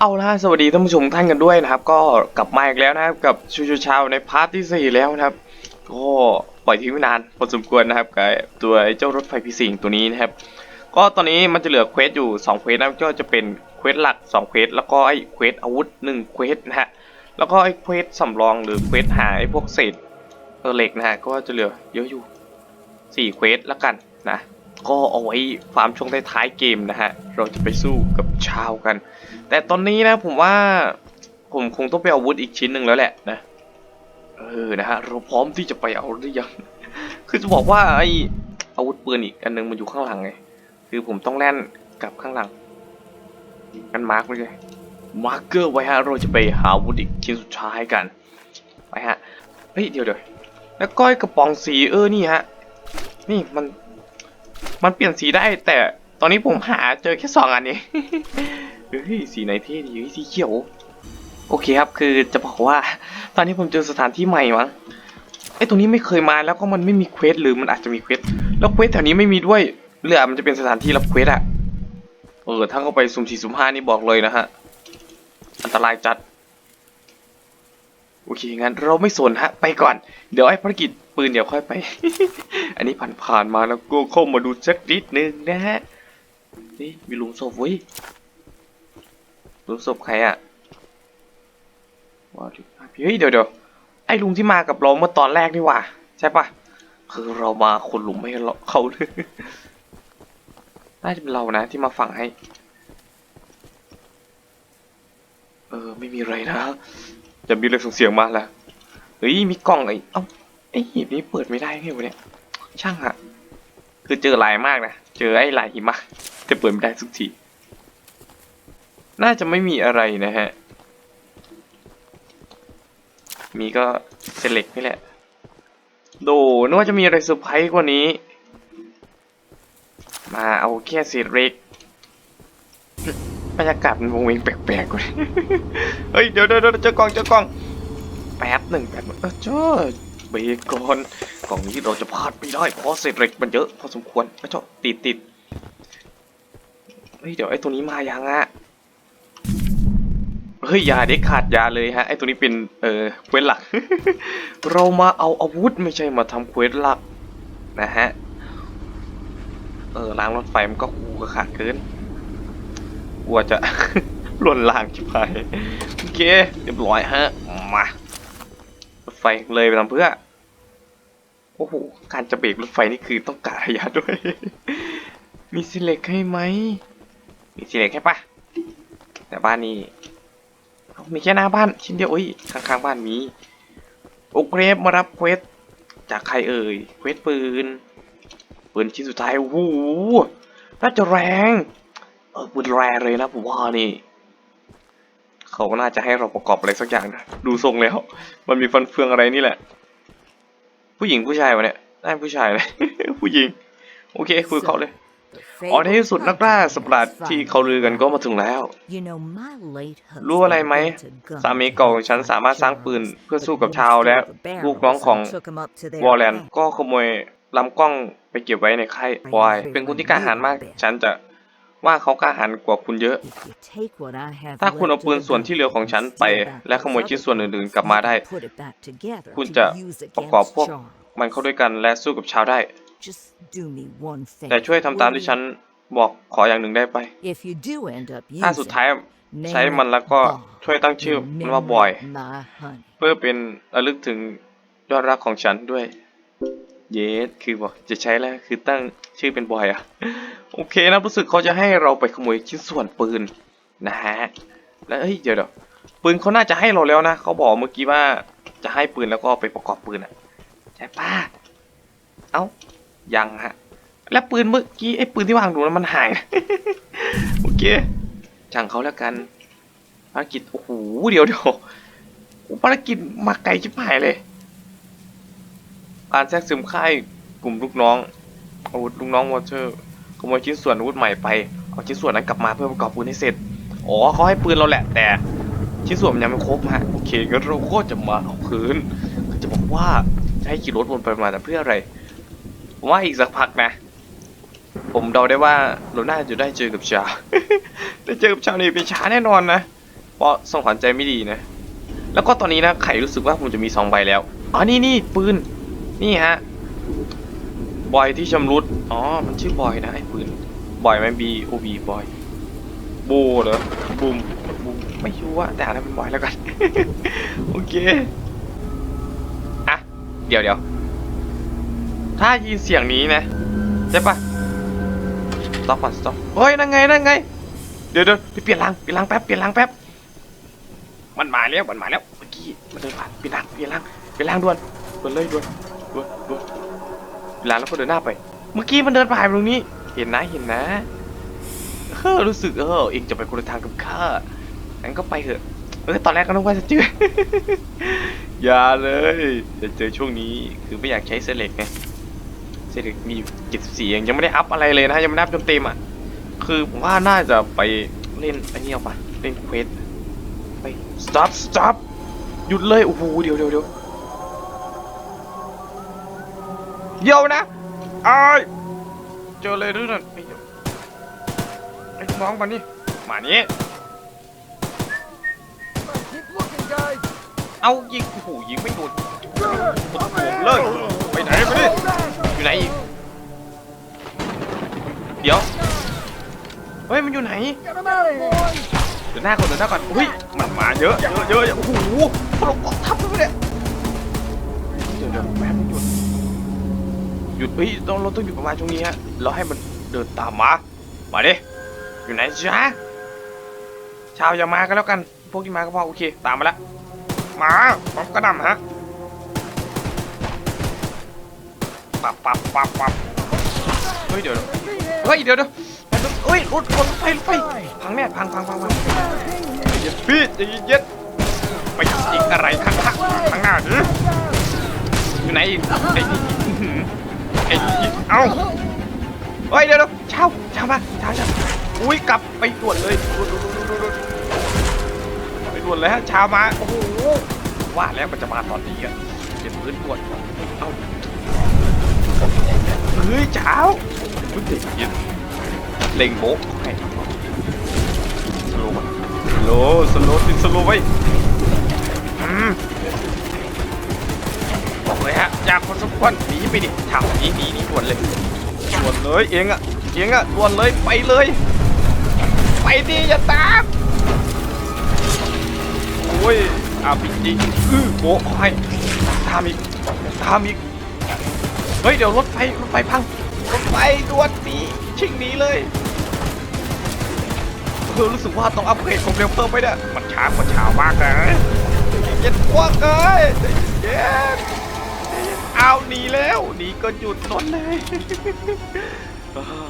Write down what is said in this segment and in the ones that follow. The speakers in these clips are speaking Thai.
เอาล่ะสวัสดีท่านผู้ชมท่านกันด้วยนะครับ ก็กลับมาอีกแล้วนะครับ กับชูชูชาวในพาร์ทที่สี่แล้วนะครับก็ปล่อยทิ้งไว้นานพอสมควรนะครับกับตัวเจ้ารถไฟพิสิงตัวนี้นะครับ ก็ตอนนี้มันจะเหลือเควสอยู่2เควสนะก็จะเป็นเควสหลัก2เควสแล้วก็ไอ้เควสอาวุธ1เควสนะฮะแล้วก็ไอ้เควสสำรองหรือเควสหาไอ้พวกเศษเหล็กนะฮะก็จะเหลือเยอะอยู่4เควสแล้วกันนะก็เอาไว้ฟาร์มช่วงท้ายๆเกมนะฮะเราจะไปสู้กับชาวกัน แต่ตอนนี้นะผมว่าผมคงต้องไปเอาอาวุธอีกชิ้นหนึ่งแล้วแหละนะเออนะฮะเราพร้อมที่จะไปเอาหรือยัง คือจะบอกว่าไออาวุธปืนอีกอันนึงมันอยู่ข้างหลังไง คือผมต้องแล่นกลับข้างหลังกันมาร์กไว้เลยมาร์กเกอร์ไว้ฮะเราจะไปหาอาวุธอีกชิ้นสุดท้ายกันไปฮะเฮ้ยเดี๋ยวเดี๋ยวแล้วก้อยกระป๋องสีเออนี่ฮะนี่มันมันเปลี่ยนสีได้แต่ตอนนี้ผมหาเจอแค่สองอันนี้ เฮ้ยสีไหนเท่ดีเฮ้ยสีเขียว โอเคครับ คือจะบอกว่า ตอนนี้ผมเจอสถานที่ใหม่มั้งไอ้ตรงนี้ไม่เคยมาแล้วก็มันไม่มีเควสหรือมันอาจจะมีเควสแล้วเควสแถวนี้ไม่มีด้วยเรือมันจะเป็นสถานที่รับเควสอะเออถ้าเข้าไปสุ่มสี่สุ่มห้านี่บอกเลยนะฮะอันตรายจัดโอเคงั้นเราไม่สนฮะ ไปก่อน เดี๋ยวไอ้ภารกิจปืนเดี๋ยวค่อยไป อันนี้ผ่านผ่านๆมาแล้วก็เข้ามาดูสักนิดนึงนะฮะนี่มีลุมศพเว้ย หลุมศพใครอะว้าวเฮ้ยเดี๋ยวเดี๋ยวไอ้ลุงที่มากับเราเมื่อตอนแรกนี่หว่า ใช่ปะคือเรามาคนหลุมไม่ให้เราเขาเลยน่าจะเป็นเรานะที่มาฝังให้ เออไม่มีอะไรนะจะมีเรื่องส่งเสียงมาแล้วเฮ้ยมีกล่องไอ้เอ้าไอ้หีบนี้เปิดไม่ได้ไงวะเนี่ยช่างอะคือเจอหลายมากนะเจอไอ้หลายหิมะแต่เปิดไม่ได้สักที น่าจะไม่มีอะไรนะฮะ มีก็เซเล็กนี่แหละ โดนึกว่าจะมีอะไรเซอร์ไพรส์กว่านี้ มาเอาแค่เศษเหล็กบรรยากาศมันวงเวงแปลกๆกว่านเฮ้ย เดี๋ยวเดี๋ยวเดี๋ยวเจอกล่องเจอกล่อง แป๊บหนึ่งแป๊บหนึ่งเออเจ้าเบรกก่อนกล่องนี้เราจะพลาดไม่ได้เพราะเศษเหล็กมันเยอะพอสมควรเออเจ้าติดติดเฮ้ยเดี๋ยวไอ้ตัวนี้มายังอะ เฮ้ยยาเด็กขาดยาเลยฮะไอตัวนี้เป็นเออเควสหลัก เรามาเอาอาวุธไม่ใช่มาทำเควสหลักนะฮะเออล้างรถไฟมันก็กูก็ขาดเกินกลัวจะหล่นล่างชิบหายโอเคเรียบร้อยฮะมารถไฟเลยไปทำเพื่อโอ้โหการจะเบรกรถไฟนี่คือต้องการะยะด้วย มีสิเล็กให้ไหมมีสิเล็กให้ปะแต่บ้านนี้ มีแค่หน้าบ้านชิ้นเดียวอุ้ยข้างๆบ้านมีโอเคมารับเควสจากใครเอ่ยเควสปืนปืนชิ้นสุดท้ายโอ้น่าจะแรงเออปืนแรงเลยนะผมว่านี่เขาก็น่าจะให้เราประกอบอะไรสักอย่างนะดูทรงแล้ว มันมีฟันเฟืองอะไรนี่แหละ ผู้หญิงผู้ชายวะเนี่ยได้ผู้ชายเลยผู้หญิง โอเคคุยกับเขาเลย อ๋อในที่สุดนักล่าสัตว์ประหลาดที่เขาลือกันก็มาถึงแล้ว รู้อะไรไหมสามีเก่าของฉันสามารถสร้างปืนเพื่อสู้กับชาวและลูกน้องของวอลแลนด์ก็ขโมยลำกล้องไปเก็บไว้ในค่ายบอย เป็นคนที่กล้าหาญมาก ฉันจะว่าเขากล้าหาญกว่าคุณเยอะ ถ้าคุณเอาปืนส่วนที่เหลือของฉันไป และขโมยชิ้นส่วนอื่นๆกลับมาได้ คุณจะประกอบพวกมันเข้าด้วยกันและสู้กับชาวได้ แต่ช่วยทำตามที่ฉันบอกขออย่างหนึ่งได้ไปถ้าสุดท้ายใช้มันแล้วก็ช่วยตั้งชื่อมันว่าบอยเพื่อเป็นระลึกถึงยอดรักของฉันด้วย เยสคือบอกจะใช้แล้วคือตั้งชื่อเป็นบอยอะ โอเคนะรู้สึกเขาจะให้เราไปขโมยชิ้นส่วนปืนนะฮะ แล้วเฮ้ยเดี๋ยวเดี๋ยวปืนเขาน่าจะให้เราแล้วนะเขาบอกเมื่อกี้ว่าจะให้ปืนแล้วก็เอาไปประกอบปืนอะใช่ป้า เอ้า ยังฮะ แล้วปืนเมื่อกี้ไอ้ปืนที่วางดูนั้นมันหาย โอเคช่างเขาแล้วกัน ภารกิจ โอ้โห เดี๋ยวเดี๋ยวภารกิจมาไกลชิบหายเลยการแทรกซึมค่ายกลุ่มลูกน้องอาวุธลูกน้องวอเตอร์ขโมยชิ้นส่วนอาวุธใหม่ไป เอาชิ้นส่วนนั้นกลับมาเพื่อประกอบปืนให้เสร็จ อ๋อเขาให้ปืนเราแหละแต่ ชิ้นส่วนมันยังไม่ครบฮะ โอเคงั้นเราก็จะมาเอาคืนจะบอกว่าจะให้ขี่รถวนไปมาแต่เพื่ออะไร ผมว่าอีกสักพักนะ ผมเดาได้ว่าเราน่าจะได้เจอกับชาได้เจอกับชาวนี่เป็นช้าแน่นอนนะ เพราะส่งขวัญใจไม่ดีนะ แล้วก็ตอนนี้นะไข่รู้สึกว่าผมจะมีสองใบแล้ว อ๋อ นี่นี่ปืน นี่ฮะ บอยที่ชำรุด อ๋อ มันชื่อบอยนะไอ้ปืน บอยไหม B O B บอยบูเหรอบูมบูมไม่รู้ว่าแต่อะไรเป็นบอยแล้วกัน โอเค อะ เดี๋ยวเดี๋ยว ถ้ายินเสียงนี้นะใช่ปะสต็อปก่อนสต็อปเฮ้ยนั่งไงนั่งไง เดี๋ยวเดี๋ยวไปเปลี่ยนรางเปลี่ยนรางแป๊บเปลี่ยนรางแป๊บ มันมาแล้วมันมาแล้วเมื่อกี้มันเดินผ่านเปลี่ยนรางเปลี่ยนรางเปลี่ยนรางด่วนด่วนเลยด่วนด่วนด่วนเปลี่ยนรางแล้วก็เดินหน้าไป เมื่อกี้มันเดินผ่านตรงนี้ เห็นนะเห็นนะเออรู้สึกเออเองจะไปคนละทางกับข้างั้นก็ไปเถอะเออตอนแรกก็นึกว่าจะเจออย่าเลยจะเจอช่วงนี้คือไม่อยากใช้เซเล็กไง เซเล็กมีเจ็ดสี่ยังยังไม่ได้อัพอะไรเลยนะยังไม่ได้อัพจนเต็มอะคือผมว่าน่าจะไปเล่นอันนี้เอาปะเล่นเควสไป stop stop หยุดเลยโอ้โหเดี๋ยวเดี๋ยวเดี๋ยวเดี๋ยวนะไอเจอเลยหรือนั่นไอ้ไอ้น้องมานี่มานี่เอายิงโอ้โหยิงไม่โดนผมเลย ไหนไปดิอยู่ไหนอีก เดี๋ยว เฮ้ย มันอยู่ไหนเดี๋ยวหน้าก่อนเดี๋ยวหน้าก่อนอุ้ย มันมาเยอะเยอะเยอะโอ้โหพวกเรากทับเลยเนี่ยเดี๋ยวเดี๋ยวแป๊บหยุด หยุดเฮ้ยต้องเราต้องหยุดประมาณช่วงนี้ฮะเราให้มันเดินตามมา มาดิ อยู่ไหนจ๊ะชาวอย่ามากันแล้วกัน พวกที่มาก็พอโอเค ตามมาล้วมาปับกระหนำฮะ ปับปับปับปับเฮ้ยเดี๋ยวเฮ้ยเดี๋ยวเดี๋ยวเฮ้ยรถรถไฟรถไฟพังแน่พังพังพังพังเย็นพี่ใจเย็นไปยิงอะไรข้างข้างข้างหน้าดิอยู่ไหนอีกไอ้ไอ้เอ้าเฮ้ยเดี๋ยวเดี๋ยวเช่าเช่ามาเช่าเช่าอุ้ยกลับไปด่วนเลยด่วนด่วนด่วนด่วนไปด่วนเลยฮะเช้ามาโอ้โหว่าแล้วมันจะมาตอนนี้อะเจ็บพื้นด่วนเอ้า เฮ้ยเช้าเฮ้ยใจเย็นเล็งโบกให้สโลว์มาสโลว์สโลว์ติดสโลว์ไว้อืมบอกเลยฮะอยากคนสมควรหนีไปดิทางหนีหนีหนีด่วนเลยด่วนเลยเองอะเองอะด่วนเลยไปเลย ไปดิอย่าตามโอ้ยอาปิจิอื้อโบกให้ตามอีกตามอีก เฮ้ยเดี๋ยวรถไฟรถไฟพังรถไฟด่วนหนีชิงหนีเลยเออรู้สึกว่าต้องอัปเกรดความเร็วเพิ่มไปเนี่ยมันช้ากว่าช้ามากนะเย็นพวกเอ้ยใจเย็นเอาหนีแล้วหนีก็หยุดนนเลยเออ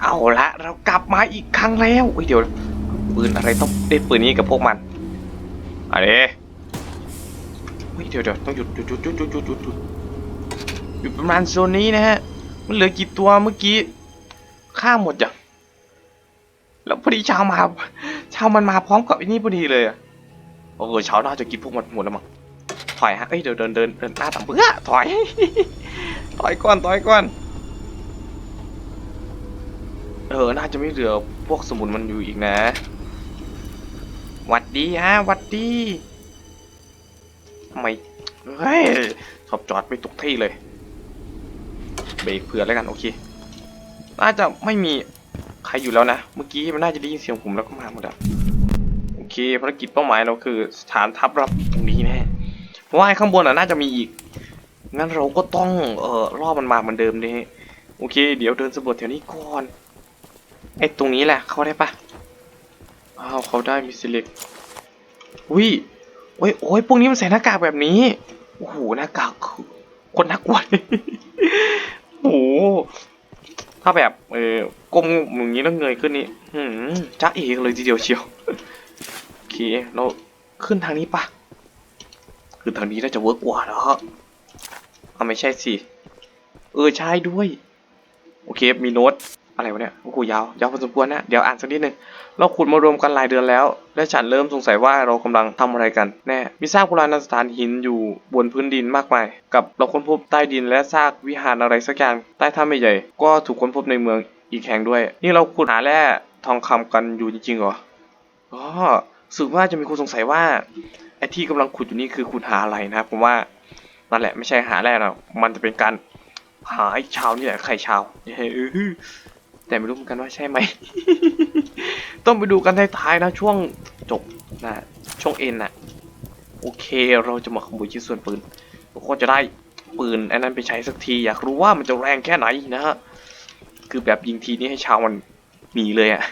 เอาละเรากลับมาอีกครั้งแล้วเฮ้ยเดี๋ยวปืนอะไรต้องได้ปืนนี้กับพวกมันอะไรเฮ้ยเดี๋ยวเดี๋ยวต้องหยุดหยุดหยุดหยุดหยุดหยุด หยุดหยุดหยุดประมาณโซนนี้นะฮะ มันเหลือกี่ตัวเมื่อกี้ฆ่าหมดจ้ะแล้วพอดีชาวมาชาวมันมาพร้อมกับไอ้นี่พอดีเลยอะโอ้โหชาวน่าจะกินพวกมันหมดแล้วมั้งถอยฮะเอ้ยเดี๋ยวเดินเดินเดินหน้าต่ำเพื่อถอย ถอยก่อนถอยก่อนเออน่าจะไม่เหลือพวกสมุนมันอยู่อีกนะหวัดดีฮะหวัดดีทำไมเฮ้ยชอบจอดไม่ตกที่เลย เบรกเผื่อแล้วกันโอเค น่าจะไม่มีใครอยู่แล้วนะ เมื่อกี้มันน่าจะได้ยินเสียงผมแล้วก็มาหมดอะโอเคภารกิจเป้าหมายเราคือสถานทัพรับตรงนี้แน่เพราะว่าไอ้ข้างบนอะน่าจะมีอีก งั้นเราก็ต้องเอ่อรอบมันมาเหมือนเดิมนี่โอเค เดี๋ยวเดินสำรวจแถวนี้ก่อนไอ้ตรงนี้แหละเข้าได้ปะอ้าวเขาได้มีสิเล็กอุ้ยโอ้ยโอ้ยพวกนี้มันใส่หน้ากากแบบนี้โอ้โหหน้ากากคือคนน่ากลัว โอ้โห ถ้าแบบ เออก้มอย่างนี้แล้วเงยขึ้นนี่หืมจ้าเอกเลยทีเดียวเชียว โอเค เราขึ้นทางนี้ปะคือทางนี้น่าจะเวิร์กกว่าแล้วอ่าไม่ใช่สิ เออใช่ด้วย โอเค มีโน้ต อะไรวะเนี่ยโอ้โหยาวยาวพอสมควรนะ เดี๋ยวอ่านสักนิดนึง เราขุดมารวมกันหลายเดือนแล้ว และฉันเริ่มสงสัยว่าเรากำลังทำอะไรกัน แน่ มีซากโบราณสถานหินอยู่บนพื้นดินมากมาย กับเราค้นพบใต้ดินและซากวิหารอะไรสักอย่างใต้ถ้ำใหญ่ๆก็ถูกค้นพบในเมืองอีกแห่งด้วย นี่เราขุดหาแร่ทองคำกันอยู่จริงๆเหรอ อ๋อสึกว่าจะมีคนสงสัยว่าไอ้ที่กำลังขุดอยู่นี่คือขุดหาอะไรนะครับผมว่านั่นแหละไม่ใช่หาแร่หรอกมันจะเป็นการหาไอ้ชาวนี่แหละไข่ชาวเฮ้ยเออ แต่ไม่รู้เหมือนกันว่าใช่ไหม ต้องไปดูกันท้ายๆนะช่วงจบนะช่วงเอ็นนะโอเคเราจะมาขโมยชิ้นส่วนปืนก็จะได้ปืนอันนั้นไปใช้สักที อยากรู้ว่ามันจะแรงแค่ไหนนะฮะคือแบบยิงทีนี้ให้ชาวมันหนีเลยอะ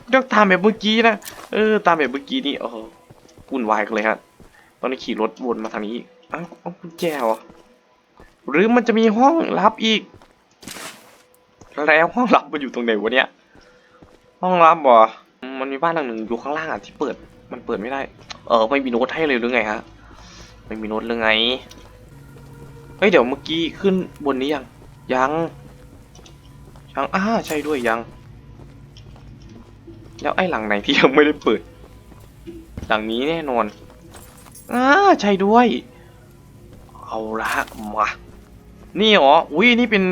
ไม่ต้องตามแบบเมื่อกี้นะเออตามแบบเมื่อกี้นี่โอ้โหวุ่นวายกันเลยฮะตอนนี้ขี่รถวนมาทางนี้อ้าวเอากุญแจเหรอหรือมันจะมีห้องลับอีก แล้วห้องลับมันอยู่ตรงไหนวะเนี่ย ห้องลับเหรออืมมันมีบ้านหลังหนึ่งอยู่ข้างล่างอะที่เปิด มันเปิดไม่ได้ เออไม่มีโน้ตให้เลยหรือไงฮะ ไม่มีโน้ตหรือไง เฮ้ยเดี๋ยวเมื่อกี้ขึ้นบนนี้ยัง ยัง ยังอ้าใช่ด้วยยัง แล้วไอ้หลังไหนที่ยังไม่ได้เปิด หลังนี้แน่นอนอ้าใช่ด้วย เอาละมา นี่เหรอ อุ้ยนี่เป็น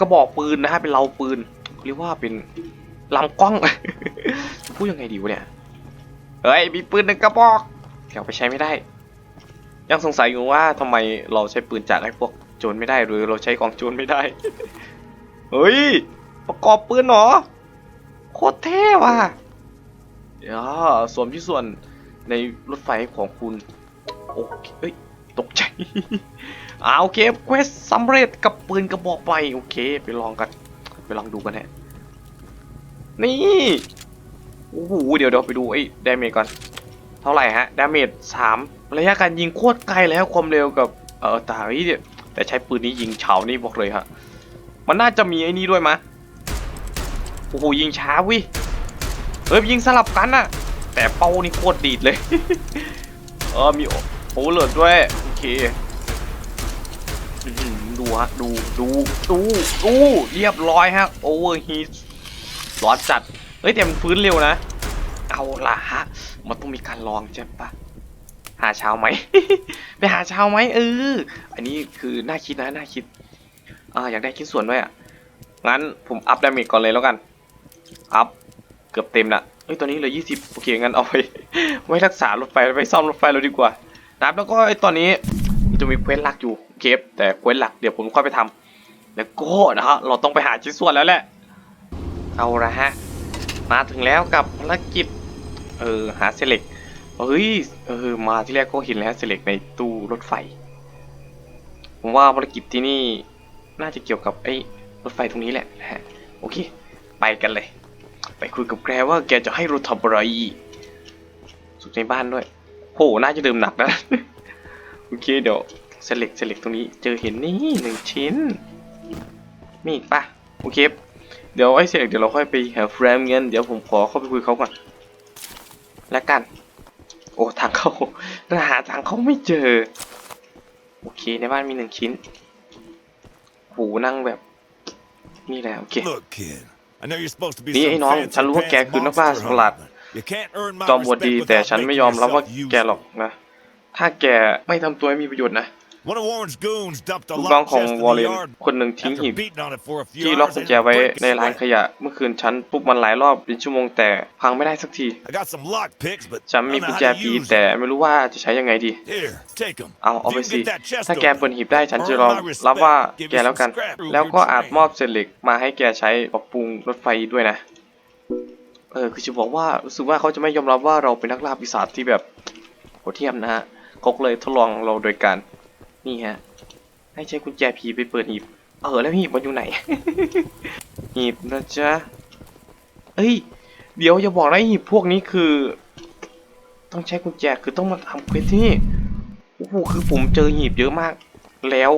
กระบอกปืนนะฮะเป็นเราปืนเรียกว่าเป็นลำกล้อง พูดยังไงดีวะเนี่ยเฮ้ยมีปืนหนึ่งกระบอกเดี๋ยวไปใช้ไม่ได้ ยังสงสัยอยู่ว่าทำไมเราใช้ปืนจากไอ้พวกโจรไม่ได้หรือเราใช้กองโจรไม่ได้เฮ้ยประกอบปืนเหรอโคตรเท่ว่ะเดี๋ยวสวมที่ส่วนในรถไฟของคุณโอเคเอ้ยตกใจ อ่าโอเคเควสสำเร็จกับปืนกระบอกไปโอเค ไปลองกัน ไปลองดูกันฮะนี่โอ้โหเดี๋ยวเดี๋ยวไปดูไอ้ดาเมจก่อน เท่าไหร่ฮะดาเมจสามระยะการยิงโคตรไกลแล้วความเร็วกับเออแต่เฮ้ยเนี่ยแต่ใช้ปืนนี้ยิงเฉานี่บอกเลยฮะมันน่าจะมีไอ้นี่ด้วยมะโอ้โหยิงช้าวิเฮ้ยยิงสลับกันอะแต่เป้านี่โคตรดีดเลย เออมีโอเวอร์โหลดด้วย โอเค ฮะดูดูดูดูเรียบร้อยฮะโอเวอร์ฮีทร้อนจัดเฮ้ยแต่มันฟื้นเร็วนะ เอาละฮะมันต้องมีการลองใช่ปะหาเช้าไหม ไปหาเช้าไหมเออ อันนี้คือน่าคิดนะน่าคิดอ่าอยากได้ชิ้นส่วนด้วยอะงั้นผมอัพดาเมจก่อนเลยแล้วกัน อัพเกือบเต็มละเฮ้ยตอนนี้เหลือยี่สิบโอเคงั้นเอาไปไว้รักษารถไฟไปซ่อมรถไฟเราดีกว่านะครับแล้วก็ไอ้ตอนนี้มันจะมีเควสลักอยู่ เก็บแต่เควสหลักเดี๋ยวผมค่อยไปทำแล้วก็นะฮะเราต้องไปหาชิ้นส่วนแล้วแหละ เอาละฮะ มาถึงแล้วกับภารกิจ เออหาเซเล็กเฮ้ยเออมาที่แรกก็เห็นแล้วเซเล็กในตู้รถไฟ ผมว่าภารกิจที่นี่น่าจะเกี่ยวกับไอ้รถไฟตรงนี้แหละนะฮะโอเค ไปกันเลย ไปคุยกับแกว่าแกจะให้ราทำอะไรสุดในบ้านด้วยโหน่าจะดื่มหนักนะ โอเคเดี๋ยว เซเล็กเซเล็กตรงนี้ เจอเห็นนี่หนึ่งชิ้น มีอีกปะโอเค เดี๋ยวไอ้เซเล็กเดี๋ยวเราค่อยไปหาเฟรมเงินเดี๋ยวผมขอเข้าไปคุยเขาก่อน แล้วกัน โอ้ทางเข้าเราหาทางเขาไม่เจอ โอเคในบ้านมีหนึ่งชิ้น หูนั่งแบบ นี่แหละโอเค Look, kid. I know you're supposed to be นี่ some ไอ้น้อง fancy ฉันรู้ว่าแก pants คือนักล่า monster สัตว์ประหลาด hunter, but You can't earn my จอมบว respect ดีแต่ without ฉันไม่ making ยอมรับว่า yourself แกหรอก useful. นะ ถ้าแกไม่ทำตัวให้มีประโยชน์นะ One of Warren's goons dumped a ลูกน้อง lock ของ chest in วอล the เลน yard. คนหนึ่งทิ้ง After หีบ beating on it for a few ที่ล็อก hours, กุญ I แจ ended up ไว้ breaking ในร้าน sweat. ขยะ เมื่อคืนฉันปลุกมันหลายรอบเป็นชั่วโมงแต่พังไม่ได้สักที I got some lock picks, but ฉัน I มี don't กุญ know แจ how to ผี use แต่ them. ไม่รู้ว่าจะใช้ยังไงดี Here, take them. เอาเอา If ไป you สิ can get that chest ถ้าแก open, เปิดหีบได้ฉันจะรอ earn my รับว่า respect, give แก you แล้ว some กัน scrap proof แล้ว your ก็อาจ train. มอบเศษเหล็กมาให้แกใช้ปรับปรุงรถไฟด้วยนะ เออคือจะบอกว่ารู้สึกว่าเขาจะไม่ยอมรับว่าเราเป็นนักล่าปีศาจที่แบบโหดเทียมนะฮะเขาก็เลยทดลองเราโดยการ นี่ฮะ ให้ใช้กุญแจผีไปเปิดหีบ เออแล้วหีบมันอยู่ไหน หีบนะจ๊ะเอ้ย เดี๋ยวอย่าบอกนะหีบพวกนี้คือ ต้องใช้กุญแจคือต้องมาทำเควสที่นี่โอ้โหคือผมเจอหีบเยอะมาก แล้ว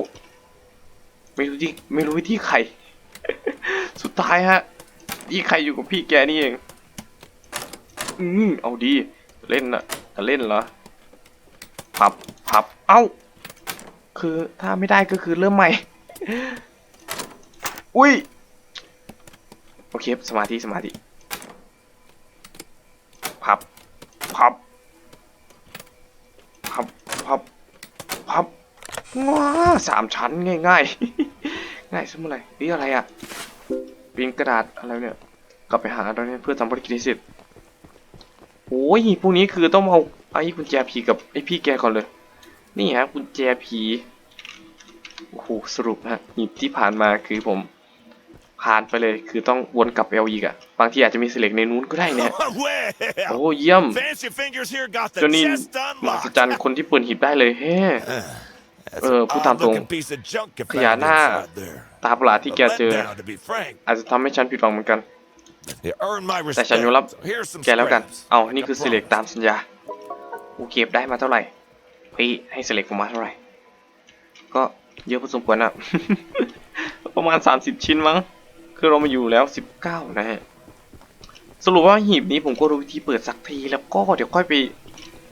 ไม่รู้ที่ไม่รู้ที่ใครสุดท้ายฮะที่ใครอยู่กับพี่แกนี่เอง อืมเอาดี เล่นนะจะเล่นเหรอพับพับ เอ้า คือถ้าไม่ได้ก็คือเริ่มใหม่ อุ้ย โอเค สมาธิ สมาธิ พับ พับ พับ พับ พับว้าสามชั้นง่ายๆง่ายสมุไรนี่อะไรอะปิ้นกระดาษอะไรเนี่ย กลับไปหาตอนนี้เพื่อทำภารกิจให้เสร็จโหโอ้ย พวกนี้คือต้องเอาไอ้กุญแจผีกับไอ้พี่แกก่อนเลย นี่ฮะกุญแจผี โอ้โหสรุปฮะหีบที่ผ่านมาคือผมผ่านไปเลยคือต้องวนกลับไปเอาอีกอะบางทีอาจจะมีเสล็กในนู้นก็ได้เนี่ยโอ้ well, เยี่ยม fancy fingers here got เจ้า the นี่ chest มหัศ unlocked. จรรย์คนที่เปิดหีบได้เลยเฮ้ That's Ờ, an phú Tam odd-looking Tùng. piece of junk you Khỉ à found na. inside there. ตาประหลาดที่ A แกเจอ letdown, to be frank. อาจจะทำให้ฉันผิดหวังเหมือนกัน You earned my แต่ฉัน respect. ยอมรับ So here's some แกแล้วกัน scraps. เอานี่คือ I เสล็ก promise. ตามสัญญาโอเก็บได้มาเท่าไหร่พี่ให้เสล็กผมมาเท่าไหร่ ก็ เยอะพอสมควรอะประมาณ 30 ชิ้นมั้ง คือเรามาอยู่แล้ว 19 นะฮะ สรุปว่าหีบนี้ผมก็รู้วิธีเปิดสักทีแล้วก็เดี๋ยวค่อยไป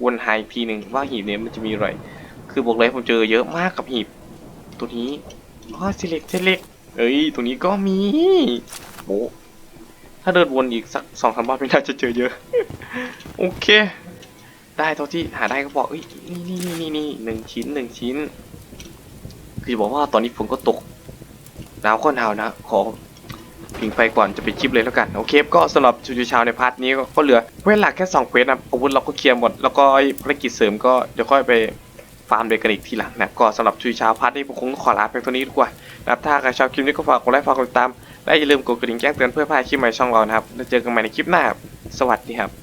วนหาอีกทีหนึ่งว่าหีบนี้มันจะมีอะไร คือบอกเลยผมเจอเยอะมากกับหีบ ตัวนี้อ๋อเสล็กเสล็กเอ้ย ตัวนี้ก็มีโอ้ถ้าเดินวนอีกสักสองสามรอบไม่น่าจะเจอเยอะ โอเค ได้เท่าที่หาได้ก็บอกเอ้ยนี่นี่นี่นี่หนึ่งชิ้นหนึ่งชิ้น คือจะบอกว่าตอนนี้ฝนก็ตกหนาวก็หนาวนะ ขอผิงไฟก่อนจะไปคลิปเลยแล้วกัน โอเคก็สำหรับชูชูชาวในพาร์ทนี้ก็เหลือเวลาแค่2เควสนะอาวุธเราก็เคลียร์หมด แล้วก็ภารกิจเสริมก็เดี๋ยวค่อยไปฟาร์มเดกันอีกทีหลังนะก็สำหรับชูชูชาวพาร์ทนี้ผมคงต้องขอลาไปเท่านี้ดีกว่านะถ้าใครชอบคลิปนี้ก็ฝากกดไลค์ฝากกดติดตามและอย่าลืมกดกระดิ่งแจ้งเตือนเพื่อพลาดคลิปใหม่ช่องเรานะครับแล้วเจอกันใหม่ในคลิปหน้าสวัสดีครับ